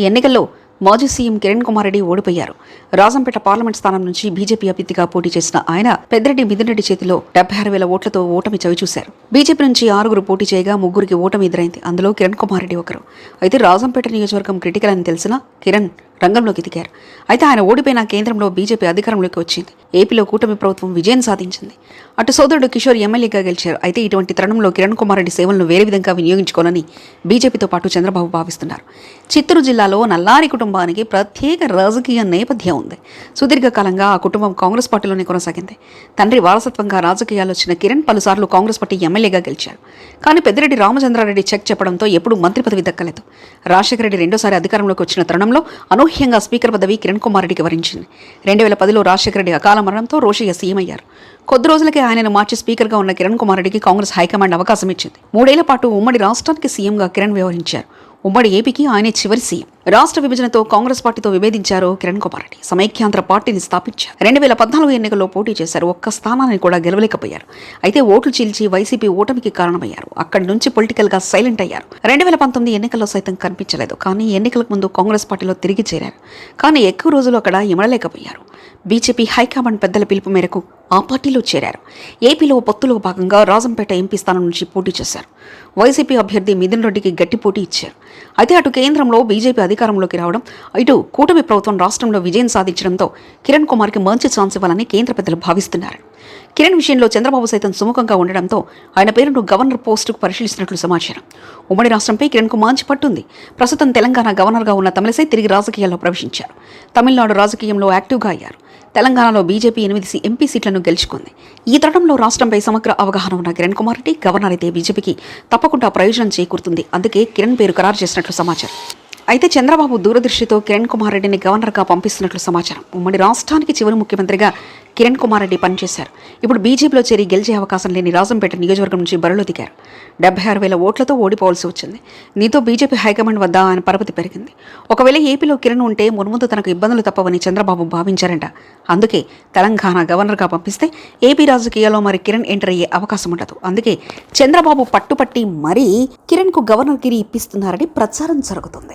ఈ ఎన్నికల్లో మాజీ సీఎం కిరణ్ కుమార్ రెడ్డి ఓడిపోయారు. రాజంపేట పార్లమెంట్ స్థానం నుంచి బీజేపీ అభ్యర్థిగా పోటీ చేసిన ఆయన పెద్దిరెడ్డి మిథున్రెడ్డి చేతిలో డెబ్బై ఆరు వేల ఓట్లతో ఓటమి చవిచూశారు. బీజేపీ నుంచి ఆరుగురు పోటీ చేయగా ముగ్గురికి ఓటమి ఎదురైంది. అందులో కిరణ్ కుమార్ రెడ్డి ఒకరు. అయితే రాజంపేట నియోజకవర్గం క్రిటికల్ అని తెలిసిన కిరణ్ రంగంలోకి దిగారు. అయితే ఆయన ఓడిపోయిన కేంద్రంలో బీజేపీ అధికారంలోకి వచ్చింది. ఏపీలో కూటమి ప్రభుత్వం విజయం సాధించింది. అటు సోదరుడు కిషోర్ ఎమ్మెల్యేగా గెలిచారు. అయితే ఇటువంటి తరుణంలో కిరణ్ కుమార్ రెడ్డి సేవలను వేరే విధంగా వినియోగించుకోవాలని బీజేపీతో పాటు చంద్రబాబు భావిస్తున్నారు. చిత్తూరు జిల్లాలో నల్లారి కుటుంబానికి ప్రత్యేక రాజకీయ నేపథ్యం ఉంది. సుదీర్ఘకాలంగా ఆ కుటుంబం కాంగ్రెస్ పార్టీలోనే కొనసాగింది. తండ్రి వారసత్వంగా రాజకీయాలు వచ్చిన కిరణ్ పలుసార్లు కాంగ్రెస్ పార్టీ ఎమ్మెల్యేగా గెలిచారు. కానీ పెద్దిరెడ్డి రామచంద్రారెడ్డి చెక్ చెప్పడంతో ఎప్పుడూ మంత్రి పదవి దక్కలేదు. రాజశేఖర రెడ్డి రెండోసారి అధికారంలోకి వచ్చిన తరుణంలో అనూహ్యంగా స్పీకర్ పదవి కిరణ్ కుమార్ రెడ్డికి వరించింది. రెండు వేల పదిలో రాజశేఖర రెడ్డి అకాల మరణంతో రోషయ్య సీఎం అయ్యారు. కొద్ది రోజులకే ఆయనను మార్చి స్పీకర్గా ఉన్న కిరణ్ కుమార్ రెడ్డికి కాంగ్రెస్ హైకమాండ్ అవకాశం ఇచ్చింది. మూడేళ్ళ పాటు ఉమ్మడి రాష్ట్రానికి సీఎంగా కిరణ్ వ్యవహరించారు. ఉమ్మడి ఏపీకి ఆయనే చివరి సీఎం రాష్ట్ర విభజనతో కాంగ్రెస్ పార్టీతో విభేదించారు కిరణ్ కుమార్ రెడ్డి. సమైక్యాంధ్ర పార్టీని స్థాపించారు. రెండు వేల పద్నాలుగు ఎన్నికల్లో పోటీ చేశారు. ఒక్క స్థానాన్ని కూడా గెలవలేకపోయారు. అయితే ఓట్లు చీల్చి వైసీపీ ఓటమికి కారణమయ్యారు. అక్కడి నుంచి పొలిటికల్గా సైలెంట్ అయ్యారు. రెండు వేల పంతొమ్మిది ఎన్నికల్లో సైతం కనిపించలేదు. కానీ ఎన్నికలకు ముందు కాంగ్రెస్ పార్టీలో తిరిగి చేరారు. కానీ ఎక్కువ రోజులు అక్కడ ఇమడలేకపోయారు. బీజేపీ హైకమాండ్ పెద్దల పిలుపు మేరకు ఆ పార్టీలో చేరారు. ఏపీలో పొత్తులో భాగంగా రాజంపేట ఎంపీ స్థానం నుంచి పోటీ చేశారు. వైసీపీ అభ్యర్థి మిథున్ రెడ్డికి గట్టి పోటీ ఇచ్చారు. అయితే అటు కేంద్రంలో బీజేపీ అధికారంలోకి రావడం ఇటు కూటమి ప్రభుత్వం రాష్ట్రంలో విజయం సాధించడంతో కిరణ్ కుమార్కి మంచి ఛాన్స్ ఇవ్వాలని కేంద్ర పెద్దలు భావిస్తున్నారు. కిరణ్ విషయంలో చంద్రబాబు సైతం సుముఖంగా ఉండడంతో ఆయన పేరును గవర్నర్ పోస్టుకు పరిశీలిస్తున్నట్లు సమాచారం. ఉమ్మడి రాష్ట్రంపై కిరణ్కు మంచి పట్టుంది. ప్రస్తుతం తెలంగాణ గవర్నర్గా ఉన్న తమిళసై తిరిగి రాజకీయాల్లో ప్రవేశించారు. తమిళనాడు రాజకీయంలో యాక్టివ్గా అయ్యారు. తెలంగాణలో బీజేపీ ఎనిమిది ఎంపీ సీట్లను గెలుచుకుంది. ఈ తరుణంలో రాష్ట్రంపై సమగ్ర అవగాహన ఉన్న కిరణ్ కుమార్ రెడ్డి గవర్నర్ అయితే బీజేపీకి తప్పకుండా ప్రయోజనం చేకూరుతుంది. అందుకే కిరణ్ పేరు ఖరారు చేసినట్లు సమాచారం. అయితే చంద్రబాబు దూరదృష్టితో కిరణ్ కుమార్ రెడ్డిని గవర్నర్గా పంపిస్తున్నట్లు సమాచారం. ఉమ్మడి రాష్ట్రానికి చివరి ముఖ్యమంత్రిగా కిరణ్ కుమార్ రెడ్డి పనిచేశారు. ఇప్పుడు బీజేపీలో చేరి గెలిచే అవకాశం లేని రాజంపేట నియోజకవర్గం నుంచి బరిలో దిగారు. డెబ్బై ఆరు వేల ఓట్లతో ఓడిపోవాల్సి వచ్చింది. దీంతో బీజేపీ హైకమాండ్ వద్ద ఆయన పరపతి పెరిగింది. ఒకవేళ ఏపీలో కిరణ్ ఉంటే మున్ముందు తనకు ఇబ్బందులు తప్పవని చంద్రబాబు భావించారంట. అందుకే తెలంగాణ గవర్నర్గా పంపిస్తే ఏపీ రాజకీయాల్లో మరి కిరణ్ ఎంటర్ అయ్యే అవకాశం ఉండదు. అందుకే చంద్రబాబు పట్టుపట్టి మరీ కిరణ్కు గవర్నర్ గిరి ఇప్పిస్తున్నారని ప్రచారం జరుగుతుంది.